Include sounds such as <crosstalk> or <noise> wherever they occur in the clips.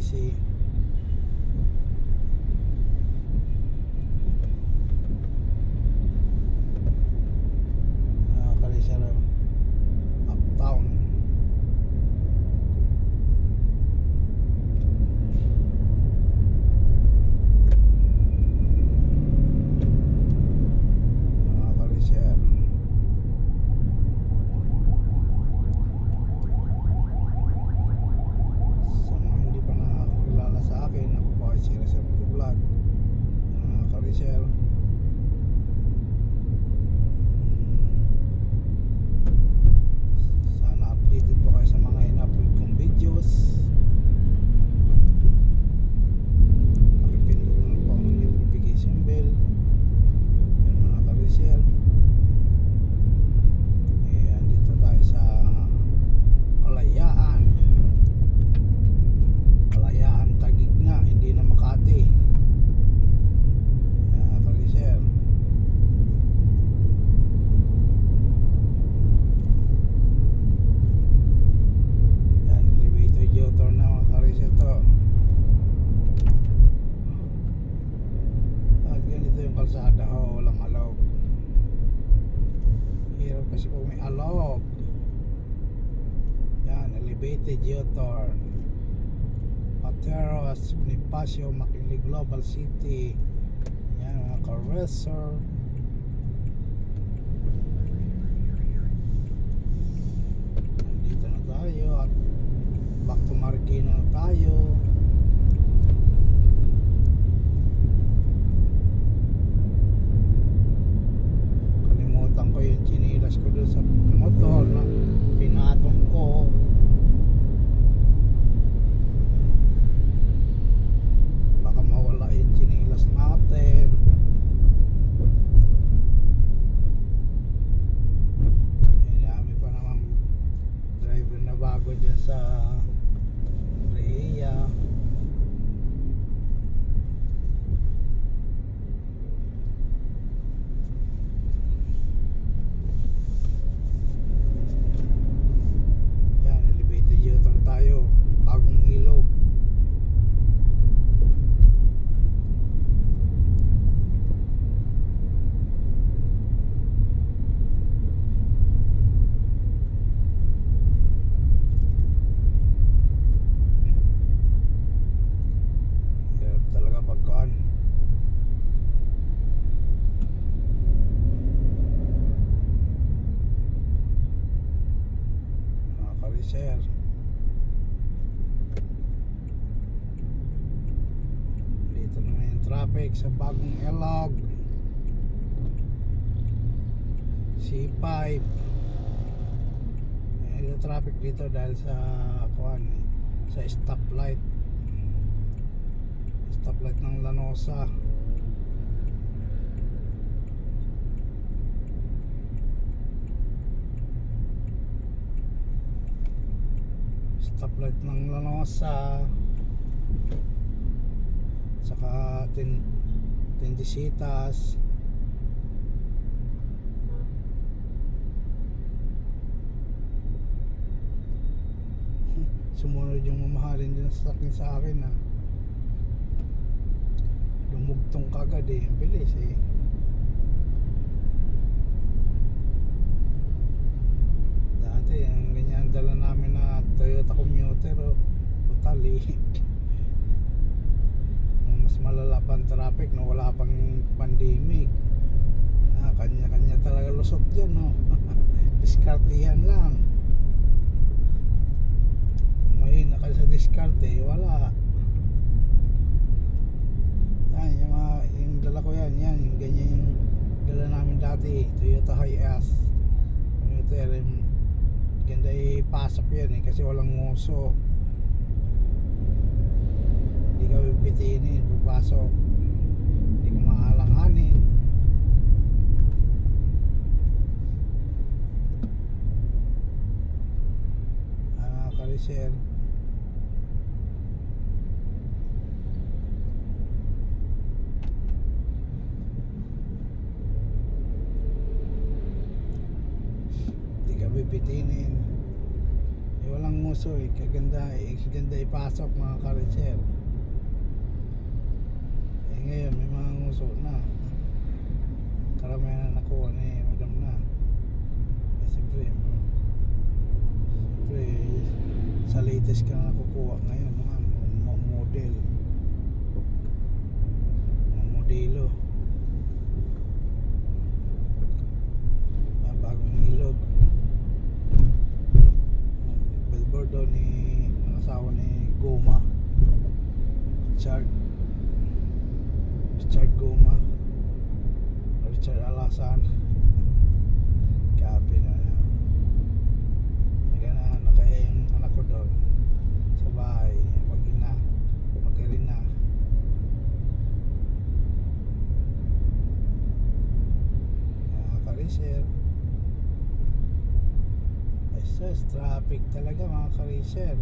See. Elevated U-turn. Pateros, Bonifacio, Makiling Global City. Yan, mga caresser. Nandito na tayo at back to Marikina na tayo. Kalimutan ko yung chinilas ko doon sa motor na pinatong ko. Baka mawala yung chinilas natin. Inami pa naman driver na bago dyan sa Rhea. Yan, elevated U-turn tayo. Bagong ilog. Hirap talaga pagkaan. Mga kariser. Dito naman yung traffic sa bagong Elog. C5. Ayan yung traffic dito dahil sa kuan sa stoplight. Stoplight ng Lanosa. Stoplight ng Lanosa. Saka tin Tindisitas. <laughs> Sumunod yung mamahalin din sa akin sa akin ah. Lumugtong kagad eh. Ang bilis eh. Dati ang ganyan dala namin na Toyota commuter oh. Total eh. <laughs> mas malala pang traffic na wala pang pandemic. Ah, kanya-kanya talaga lusot yun no. <laughs> Diskartihan lang. May na sa diskarte, wala. Yan, yung, mga, yung dala ko yan, yan, yung ganyan yung dala namin dati, Toyota Hiace. Toyota RM, ganda ipasok yan eh, kasi walang nguso. Hindi ka bibitinin, papasok. Hindi ko maalanganin. Ah, karisel. Hindi ka bibitinin. Eh, walang muso eh. Kaganda eh. Kaganda ipasok mga karisel. Ngayon may mga nguso na. Karamihan na nakuha ni madam na. Eh siyempre, siyempre sa latest ka na nakukuha ngayon mga model. Mga modelo. Mga bagong ilog. Billboard daw ni ng asawa ni Goma. Richard. Richard Goma. Richard Alasan. <laughs> Kapi na yan. Nagana na kaya yung anak ko doon sa bahay. Mag-ina. Mag-irina. Nakaka-racer. Ay sus, traffic talaga mga ka-racer.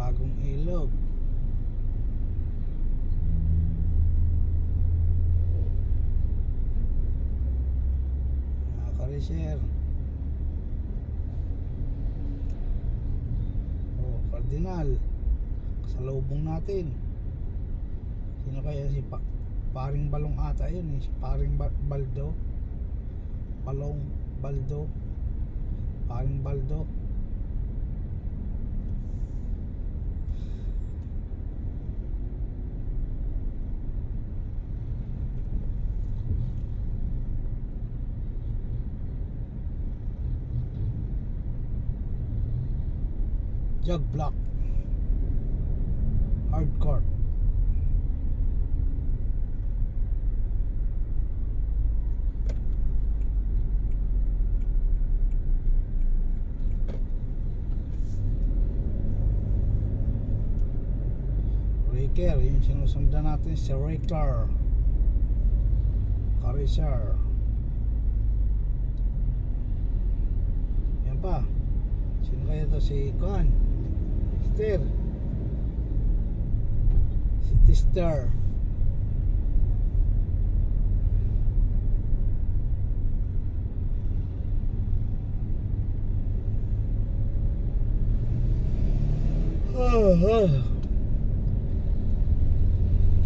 Bagong ilog. Nakaka-racer. Oh, Cardinal. sa lubong natin. Sino kaya si pa paring balong ata yun eh. Si paring ba- baldo. Balong, baldo. Paring baldo. Jug block. Hardcore. Raker, yung sinusundan natin si Raker. Carisar. Yan pa. Sino kaya to si Kwan? Sister. Si Tister. Ah, ah.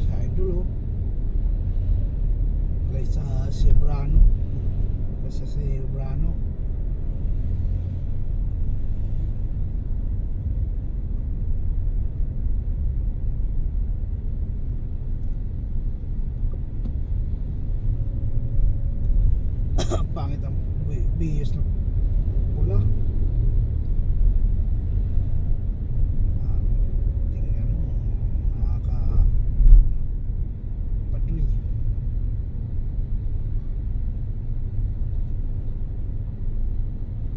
Sa idol oh. Cebrano. Basta sa Cebrano. Pangit ang bi- bihis na pula. Ah, tingnan mo, nakaka paduy.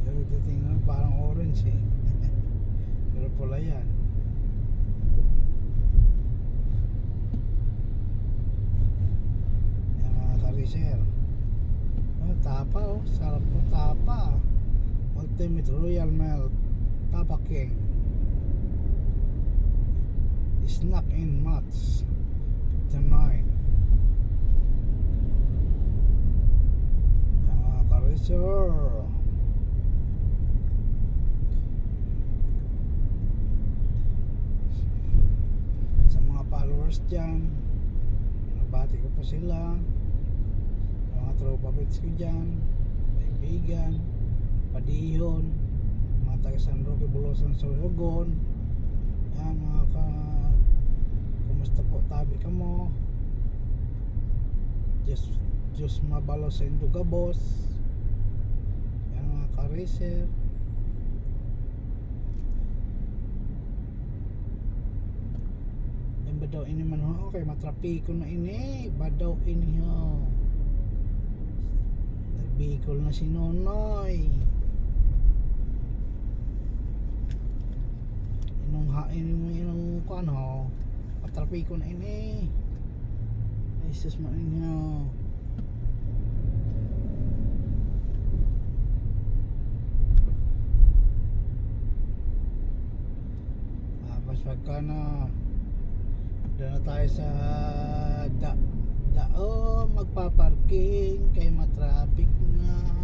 Pero titingnan parang orange eh. Pero pula yan. Yan mga karisel. Oh, tapa oh. Sarap po tapa. Ultimate Royal Melt. Tapa King. Snack in mats. The nine. Mga karisel. Sa mga followers dyan. Binabati ko po sila tropa pits ko dyan kaibigan padihon mga taga San Roque Bulosan Sorsogon yan mga ka kumusta po tabi ka mo? Just just mabalo sa Induga boss. Yan mga ka-racer yan ba daw ini man ho? Kay matrapiko na ini. Ba daw ini ho Nagbikol na si Nonoy. Inong hain mo inong kuan ho. Patrapi ko na ini. Ay sus man inyo. Tapos pagka na doon na tayo sa da dao magpaparking kay matraffic na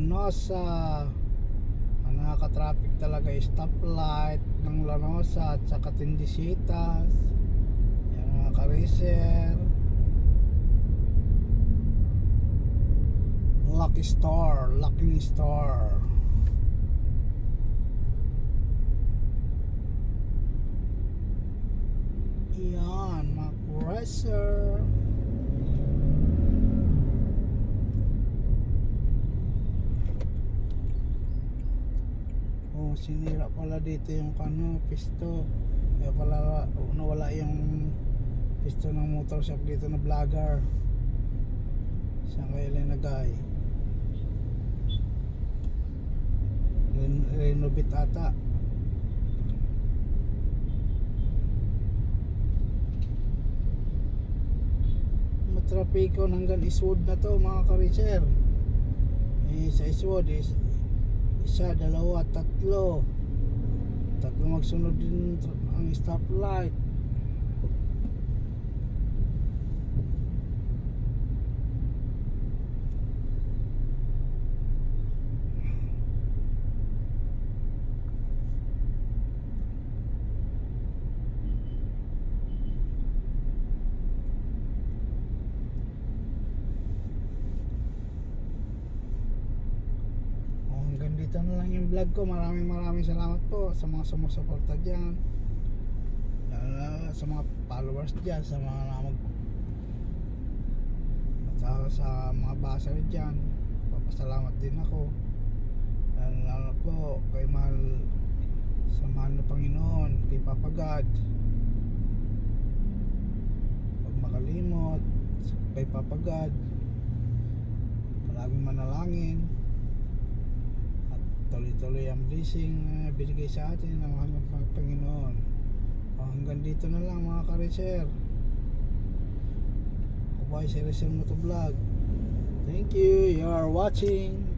Lanosa. Ang nakaka-traffic talaga stoplight ng Lanosa at saka Tindisitas. Yung mga kariser Lucky Star Lucky Star. Yan mga kariser Oh, sinira pala dito yung kano, pisto. Kaya pala nawala yung pisto ng motor shop dito na vlogger. Saan kaya linagay? Ren renovate ata. trapiko hanggang Eastwood na to mga ka-racer eh, sa Eastwood is isa, dalawa, tatlo. Tatlo magsunod din ang stoplight Oh, hanggang dito na lang yung vlog ko. Maraming maraming salamat po sa mga sumusuporta dyan. Na sa mga followers dyan, sa mga namag saka sa mga baser dyan. Papasalamat din ako. Lalo po kay mahal sa mahal na Panginoon, kay Papa God. Huwag makalimot kay Papa God. Palaging manalangin tuloy-tuloy ang blessing na binigay sa atin ng mahal ng Pang- Panginoon. O, hanggang dito na lang mga ka-reser. Ako ay si Reser Motovlog. Thank you. You are watching